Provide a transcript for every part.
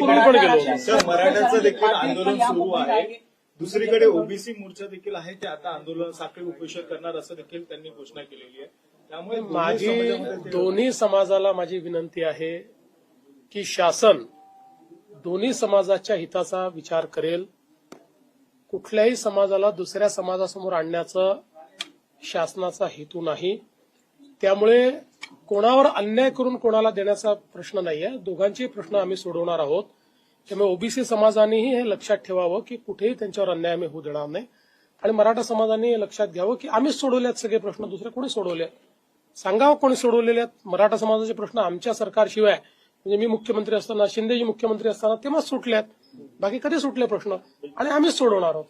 पूर्वी पण गेलो? सर मराठ्याचं देखील आंदोलन सुरू आहे. दुसरीकडे ओबीसी मोर्चा देखील आहे ते आता आंदोलन साखळी उपोषण करणार असं देखील त्यांनी घोषणा केलेली आहे. त्यामुळे माझी दोन्ही समाजाला माझी विनंती आहे की शासन दोन्ही समाजाच्या हिताचा विचार करेल. कुठल्याही समाजाला दुसऱ्या समाजासमोर आणण्याचा शासनाचा हेतू नाही. त्यामुळे कोणावर अन्याय करून कोणाला देण्याचा प्रश्न नाहीये. दोघांचे प्रश्न आम्ही सोडवणार आहोत. त्यामुळे ओबीसी समाजानेही हे लक्षात ठेवावं की कुठेही त्यांच्यावर अन्याय आम्ही होऊ देणार नाही. आणि मराठा समाजाने हे लक्षात घ्यावं की आम्हीच सोडवलेत सगळे प्रश्न दुसरे कोणी सोडवले सांगावं कोणी सोडवलेले आहेत मराठा समाजाचे प्रश्न आमच्या सरकारशिवाय म्हणजे मी मुख्यमंत्री असताना शिंदेजी मुख्यमंत्री असताना तेव्हाच सुटले आहेत बाकी कधी सुटले प्रश्न? आणि आम्हीच सोडवणार आहोत.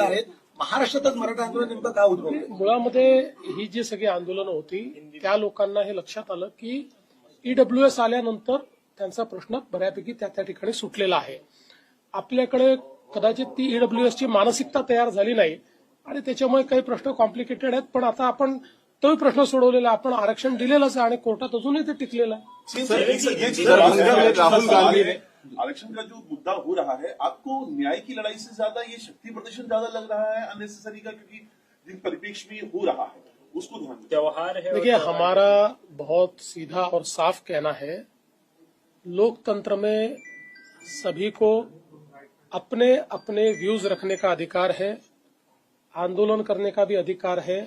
आहेत. महाराष्ट्रातच मराठा आंदोलन नेमकं का उद्भवलं मुळामध्ये ही जी सगळी आंदोलनं होती त्या लोकांना हे लक्षात आलं की ईडब्ल्यू एस आल्यानंतर त्यांचा प्रश्न बऱ्यापैकी त्या त्या ठिकाणी सुटलेला आहे. आपल्याकडे कदाचित ती ईडब्ल्यू ची मानसिकता तयार झाली नाही आणि त्याच्यामुळे काही प्रश्न कॉम्प्लिकेटेड आहेत पण आता आपण तोही प्रश्न सोडवलेला. आपण आरक्षण दिलेलंच आहे आणि कोर्टात अजूनही ते टिकलेलं आहे. राहुल गांधी. आरक्षण का जो मुद्दा हो रहा है आपको न्याय की लड़ाई से ज़्यादा ये शक्ति प्रदर्शन ज़्यादा लग रहा है अननेसेसरी का? क्योंकि जिन परिप्रेक्ष्य में हो रहा है उसको ध्यान में त्योहार है देखिए हमारा बहुत सीधा और साफ़ कहना है लोकतंत्र में सभी को अपने अपने व्यूज़ रखने का अधिकार है आंदोलन करने का भी अधिकार है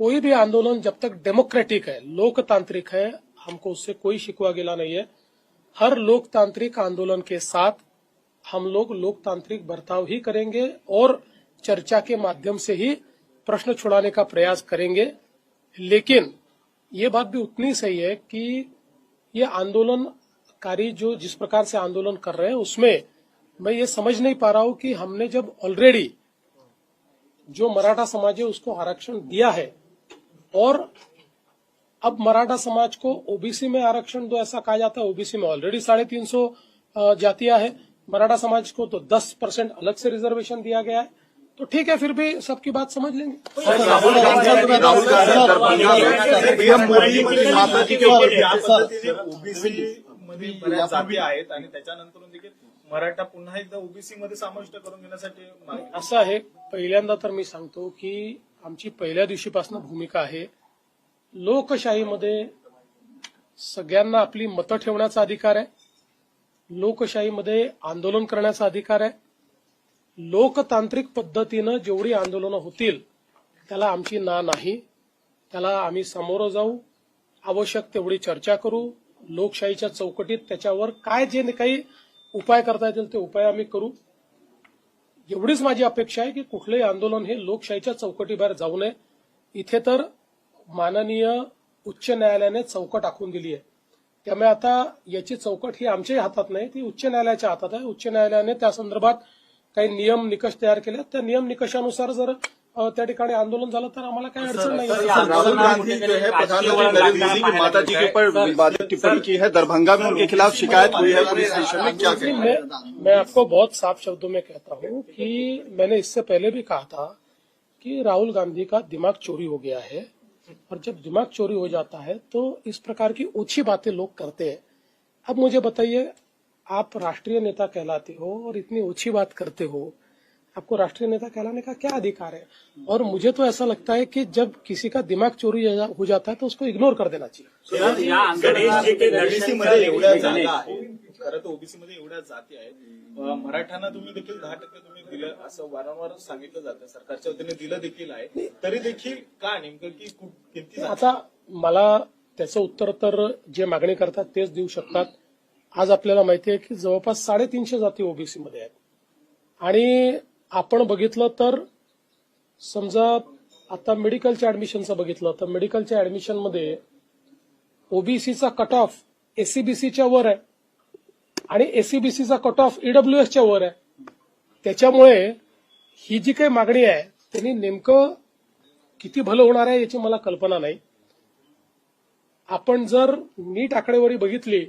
कोई भी आंदोलन जब तक डेमोक्रेटिक है, लोकतांत्रिक है, हमको उससे कोई शिकवा गिला नहीं है। हर लोकतांत्रिक आंदोलन के साथ हम लोग लोकतांत्रिक बर्ताव ही करेंगे और चर्चा के माध्यम से ही प्रश्न छुड़ाने का प्रयास करेंगे। लेकिन ये बात भी उतनी सही है कि ये आंदोलनकारी जो जिस प्रकार से आंदोलन कर रहे हैं, उसमें मैं ये समझ नहीं पा रहा हूँ कि हमने जब ऑलरेडी जो मराठा समाज है उसको आरक्षण दिया है और अब मराठा समाज को ओबीसी में आरक्षण दो ऐसा कहा जाता है ओबीसी में ऑलरेडी साढ़े तीन सौ जातियां है। मराठा समाज को तो दस परसेंट अलग से रिजर्वेशन दिया गया है। तो ठीक है फिर भी सबकी बात समझ लेंगे। पीएम मोदी ओबीसी मध्ये बऱ्याच जाती आहेत आणि त्याच्यानंतर देखील मराठा पुन्हा एकदा ओबीसी मध्ये समाविष्ट करून घेण्यासाठी असं आहे. पहिल्यांदा तर मी सांगतो की आमची पहिल्या दिवशीपासून भूमिका आहे. लोकशाहीमध्ये सगळ्यांना आपली मतं ठेवण्याचा अधिकार आहे. लोकशाहीमध्ये आंदोलन करण्याचा अधिकार आहे. लोकतांत्रिक पद्धतीनं जेवढी आंदोलनं होतील त्याला आमची ना नाही. त्याला आम्ही सामोरं जाऊ. आवश्यक तेवढी चर्चा करू. लोकशाहीच्या चौकटीत त्याच्यावर काय जे काही उपाय करता येतील ते उपाय आम्ही करू. एवढीच माझी अपेक्षा आहे की कुठलंही आंदोलन हे लोकशाहीच्या चौकटीबाहेर जाऊ नये. इथे तर माननीय उच्च न्यायालयाने चौकट आखून दिली आहे त्यामुळे आता याची चौकट ही आमच्याही हातात नाही ती उच्च न्यायालयाच्या हातात आहे. उच्च न्यायालयाने त्या संदर्भात काही नियम निकष तयार केले त्या नियम निकषानुसार जर त्या ठिकाणी आंदोलन झालं तर आम्हाला काही अडचण नाही राहुल गांधी जो है प्रधानमंत्री नरेंद्र मोदी की माता जी के ऊपर विवादित टिप्पणी की है दरभंगा में उनके खिलाफ शिकायत हुई है पुलिस स्टेशन में क्या मैं मैं आपको बहुत साफ़ शब्दों में कहता हूँ कि मैंने इससे पहले भी कहा था कि राहुल गांधी का दिमाग चोरी हो गया है। और जब दिमाग चोरी हो जाता है तो इस प्रकार की ओछी बातें लोग करते हैं। अब मुझे बताइए आप राष्ट्रीय नेता कहलाते हो और इतनी ओछी बात करते हो आपको राष्ट्रीय नेता कहलाने का क्या अधिकार है? और मुझे तो ऐसा लगता है कि जब किसी का दिमाग चोरी हो जाता है तो उसको इग्नोर कर देना चाहिए। ओबीसी मध्ये एवढ्या जागा आहेत. खरं तर ओबीसी मध्ये एवढ्या जाती आहेत. मराठ्यांना तुम्ही देखील दहा टक्के तुम्ही दिलं असं वारंवार सांगितलं जातं. सरकारच्या वतीने दिलं देखील आहे. तरी देखील का नेमकं की? आता मला त्याचं उत्तर तर जे मागणी करतात तेच देऊ शकतात. आज आपल्याला माहिती आहे की जवळपास साडेतीनशे जाती ओबीसी मध्ये आहेत. आणि आपण बघितलं तर समजा आता मेडिकलच्या ऍडमिशनचं बघितलं तर मेडिकलच्या ऍडमिशनमध्ये ओबीसीचा कट ऑफ एसीबीसीच्या वर आहे आणि एसीबीसीचा कट ऑफ ईडब्ल्यूएसच्या वर आहे. त्याच्यामुळे ही जी काही मागणी आहे त्यांनी नेमकं किती भलं होणार आहे याची मला कल्पना नाही. आपण जर नीट आकडेवारी बघितली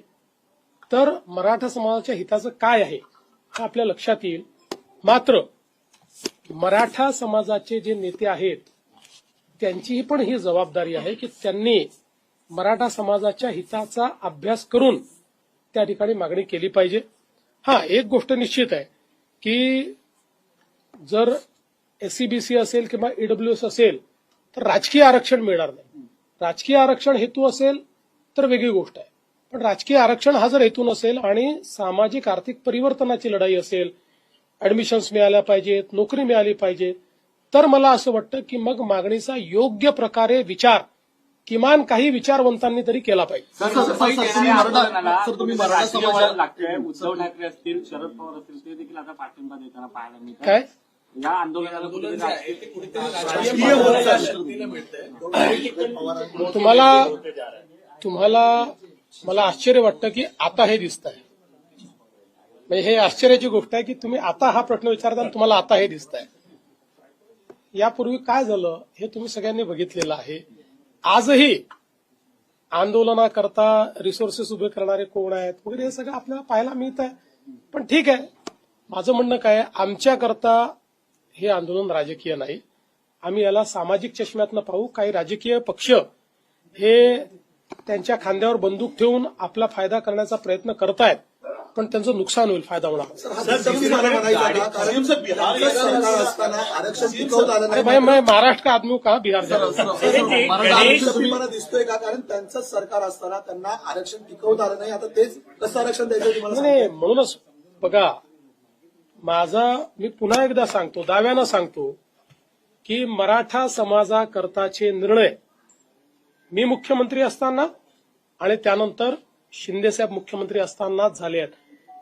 तर मराठा समाजाच्या हिताचं काय आहे हे आपल्या लक्षात येईल. मात्र मराठा समाजाचे जे नेते आहेत त्यांचीही पण ही जबाबदारी आहे की त्यांनी मराठा समाजाच्या हिताचा अभ्यास करून त्या ठिकाणी मागणी केली पाहिजे. हा एक गोष्ट निश्चित आहे की जर एससीबीसी असेल किंवा ईडब्ल्यूएस असेल तर राजकीय आरक्षण मिळणार नाही. राजकीय आरक्षण हेतू असेल तर वेगळी गोष्ट आहे. पण राजकीय आरक्षण हा जर हेतू नसेल आणि सामाजिक आर्थिक परिवर्तनाची लढाई असेल ऍडमिशन्स मिळाल्या पाहिजेत नोकरी मिळाली पाहिजे. तर मला असं वाटतं की मग मागणीचा योग्य प्रकारे विचार किमान काही विचारवंतांनी तरी केला पाहिजे. उद्धव ठाकरे असतील शरद पवार असतील ते देखील आता पाठिंबा देताना पाहायला मिळतात. काय? या आंदोलनाला. तुम्हाला तुम्हाला मला आश्चर्य वाटतं की आता हे दिसत आहे म्हणजे हे आश्चर्याची गोष्ट आहे की तुम्ही आता हा प्रश्न विचारता तुम्हाला आता हे दिसत आहे यापूर्वी काय झालं हे तुम्ही सगळ्यांनी बघितलेलं आहे. आजही आंदोलनाकरता रिसोर्सेस उभे करणारे कोण आहेत? वगैरे हे सगळं आपल्याला पाहायला मिळत आहे पण ठीक आहे. माझं म्हणणं काय आमच्याकरता हे आंदोलन राजकीय नाही. आम्ही याला सामाजिक चष्म्यातनं पाहू. काही राजकीय पक्ष हे त्यांच्या खांद्यावर बंदूक ठेवून आपला फायदा करण्याचा प्रयत्न करतायत. पण त्यांचं नुकसान होईल फायदा होणार. मैं महाराष्ट्र का आदमी हूं कहा बिहार हूं? दिसतोय का? कारण त्यांचं सरकार असताना त्यांना आरक्षण टिकवता आलं नाही. आता तेच कसं आरक्षण द्यायचं नाही, म्हणूनच बघा माझा मी पुन्हा एकदा सांगतो दाव्यानं सांगतो की मराठा समाजाकरताचे निर्णय मी मुख्यमंत्री असताना आणि त्यानंतर शिंदेसाहेब मुख्यमंत्री असतानाच झाले आहेत.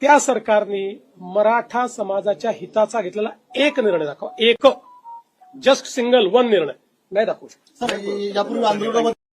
त्या सरकारने मराठा समाजाच्या हिताचा घेतलेला एक निर्णय दाखवा. एक. जस्ट सिंगल वन निर्णय. नाही दाखवू शकत. यापूर्वी